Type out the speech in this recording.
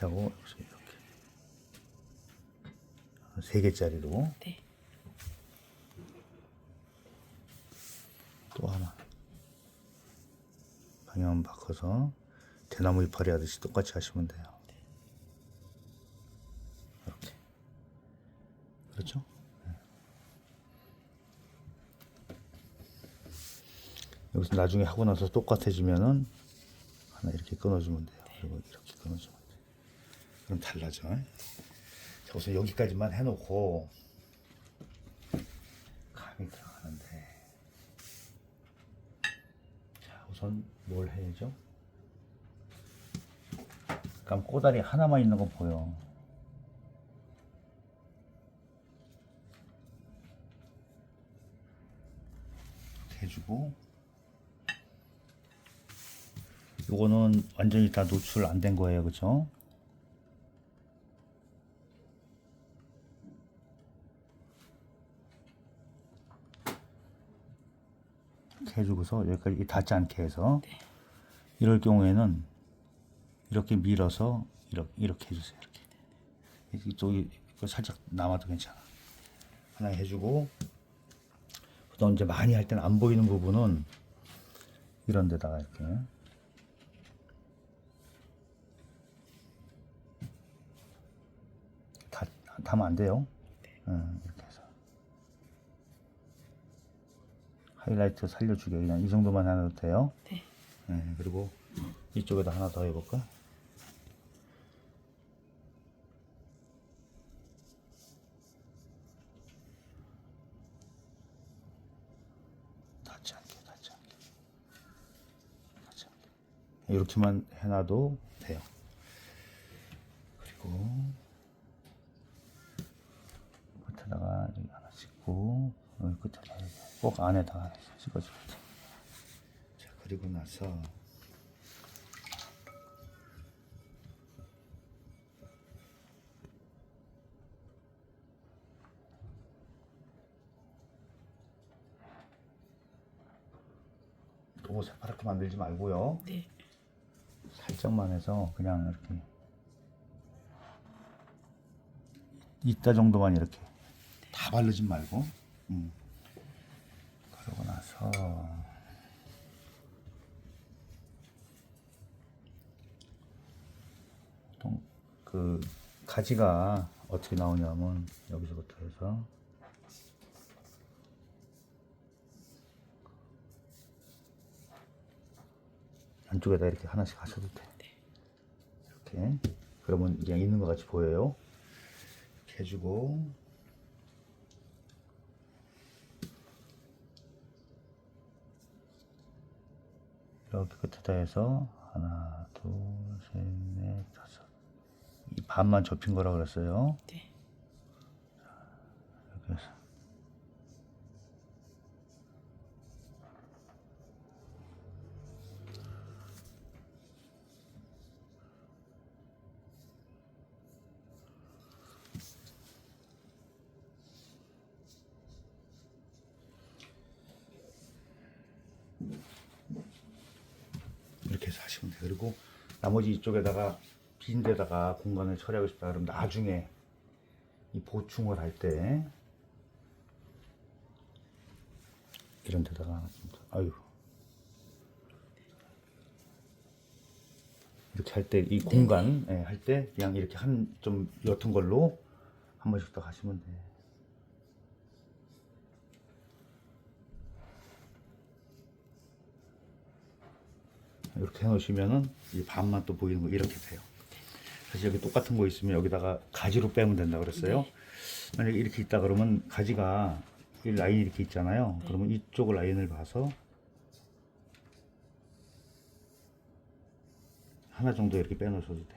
이렇게 하고 여기서 이렇게 세 개짜리로 네. 또 하나 방향 바꿔서 대나무 이파리 하듯이 똑같이 하시면 돼요. 이렇게 그렇죠? 네. 여기서 나중에 하고 나서 똑같아지면은 하나 이렇게 끊어주면 돼요. 그리고 이렇게 끊어주면. 그럼 달라져. 자, 우선 여기까지만 해놓고 감이 들어가는데 자, 우선 뭘 해야죠? 그럼 꼬다리 하나만 있는 거 보여. 해주고 요거는 완전히 다 노출 안 된 거예요, 그죠? 이렇게 해주고서 여기까지 닿지 않게 해서 이럴 경우에는 이렇게 밀어서 이렇게, 이렇게 해주세요. 이렇게 이쪽이 살짝 남아도 괜찮아. 하나 해주고 보통 이제 많이 할 때는 안 보이는 부분은 이런 데다가 이렇게 다 다면 안 돼요. 하이라이트 살려주게 그냥 이 정도만 해도 돼요. 네. 네, 그리고 이쪽에다 하나 더 해볼까? 닿지 않게, 닿지 않게. 닿지 않게. 이렇게만 해놔도 돼요. 그리고 끝에다가 여기 하나 찍고 끝에다가 이렇게 꼭 안에다가 찍어주면 돼. 자, 그리고 나서 너무 새파랗게 만들지 말고요. 네. 살짝만 해서 그냥 이렇게 이따 정도만 이렇게 다 바르지 말고 음. 그러고 나서 보통 그 가지가 어떻게 나오냐면 여기서부터 해서 안쪽에다 이렇게 하나씩 하셔도 돼. 이렇게. 그러면 그냥 있는 것 같이 보여요. 이렇게 해주고. 이렇게 끝에다 해서 하나, 둘, 셋, 넷, 다섯. 이 반만 접힌 거라 그랬어요. 네. 하시면 돼요. 그리고 나머지 이쪽에다가 빈 데다가 공간을 처리하고 싶다 그러면 나중에 이 보충을 할 때 이런 데다가 좀 더- 아유 이렇게 할 때 이 공간 예, 할때 그냥 이렇게 한 좀 옅은 걸로 한 번씩 더 하시면 돼. 이렇게 해놓으시면은 이 반만 또 보이는 거 이렇게 돼요. 사실 여기 똑같은 거 있으면 여기다가 가지로 빼면 된다 그랬어요. 만약에 이렇게 있다 그러면 가지가 이 라인이 이렇게 있잖아요. 그러면 이쪽 라인을 봐서 하나 정도 이렇게 빼놓으셔도 돼.